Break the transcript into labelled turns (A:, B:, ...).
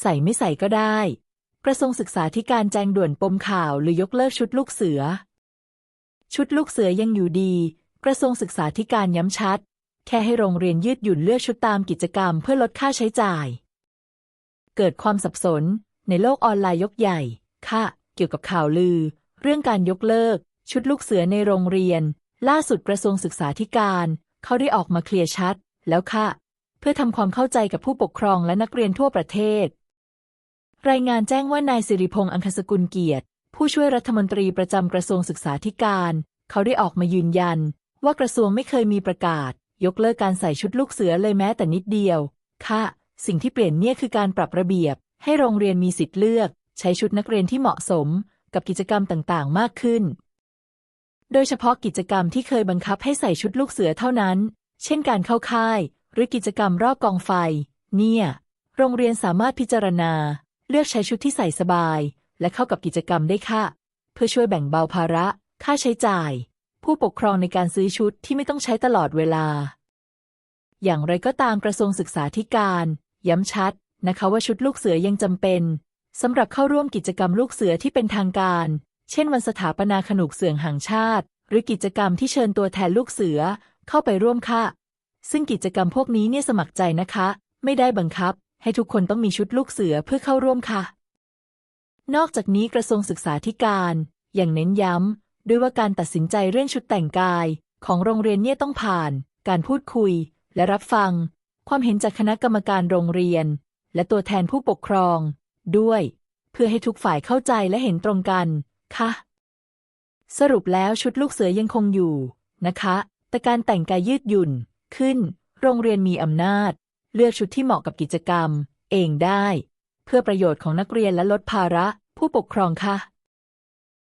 A: ใส่ไม่ใส่ก็ได้ กระทรวงศึกษาธิการแจ้งด่วนปมข่าวหรือยกเลิกชุดลูกเสือ ชุดลูกเสือยังอยู่ดี กระทรวงศึกษาธิการย้ำชัด แค่ให้โรงเรียนยืดหยุ่นเลือกชุดตามกิจกรรมเพื่อลดค่าใช้จ่าย เกิดความสับสน ในโลกออนไลน์ยกใหญ่ ค่ะ เกี่ยวกับข่าวลือ เรื่องการยกเลิก ชุดลูกเสือในโรงเรียน ล่าสุดกระทรวงศึกษาธิการ เขาได้ออกมาเคลียร์ชัด แล้วค่ะ เพื่อทำความเข้าใจกับผู้ปกครองและนักเรียนทั่วประเทศ รายงานแจ้งว่านายสิริพงษ์อังคสกุลเกียรติ ผู้ช่วยรัฐมนตรีประจำกระทรวงศึกษาธิการ เขาได้ออกมายืนยัน ว่ากระทรวงไม่เคยมีประกาศ ยกเลิกการใส่ชุดลูกเสือเลยแม้แต่นิดเดียว ค่ะ สิ่งที่เปลี่ยนเนี่ยคือการปรับระเบียบ ให้โรงเรียนมีสิทธิ์เลือก ใช้ชุดนักเรียนที่เหมาะสม กับกิจกรรมต่างๆ มากขึ้น โดยเฉพาะกิจกรรมที่เคยบังคับให้ใส่ชุดลูกเสือเท่านั้น เช่น การเข้าค่าย หรือกิจกรรมรอบกองไฟ เนี่ย โรงเรียนสามารถพิจารณา เลือกใช้ชุดที่ใส่สบาย และเข้ากับกิจกรรมได้ค่ะ เพื่อช่วยแบ่งเบาภาระค่าใช้จ่าย ผู้ปกครองในการซื้อชุดที่ไม่ต้องใช้ตลอดเวลา อย่างไรก็ตามกระทรวงศึกษาธิการ ย้ำชัดนะคะว่าชุดลูกเสือยังจำเป็นสำหรับเข้าร่วมกิจกรรมลูกเสือที่เป็นทางการ เช่นวันสถาปนาขนุกเสืองแห่งชาติ หรือกิจกรรมที่เชิญตัวแทนลูกเสือเข้าไปร่วมค่ะ ซึ่งกิจกรรมพวกนี้เนี่ยสมัครใจนะคะ ไม่ได้บังคับ ให้ทุกคนต้องมีชุดลูกเสือเพื่อเข้าร่วมค่ะ นอกจากนี้กระทรวงศึกษาธิการยังเน้นย้ำด้วยว่าการตัดสินใจเรื่องชุดแต่งกาย ของโรงเรียนเนี่ยต้องผ่าน การพูดคุย และรับฟัง ความเห็นจากคณะกรรมการโรงเรียน และตัวแทนผู้ปกครอง ด้วย เพื่อให้ทุกฝ่ายเข้าใจและเห็นตรงกันค่ะ สรุปแล้วชุดลูกเสือยังคงอยู่นะคะ แต่การแต่งกายยืดหยุ่นขึ้น โรงเรียนมีอำนาจ เลือกชุดที่เหมาะกับกิจกรรม เองได้ เพื่อประโยชน์ของนักเรียนและลดภาระ ผู้ปกครองค่ะ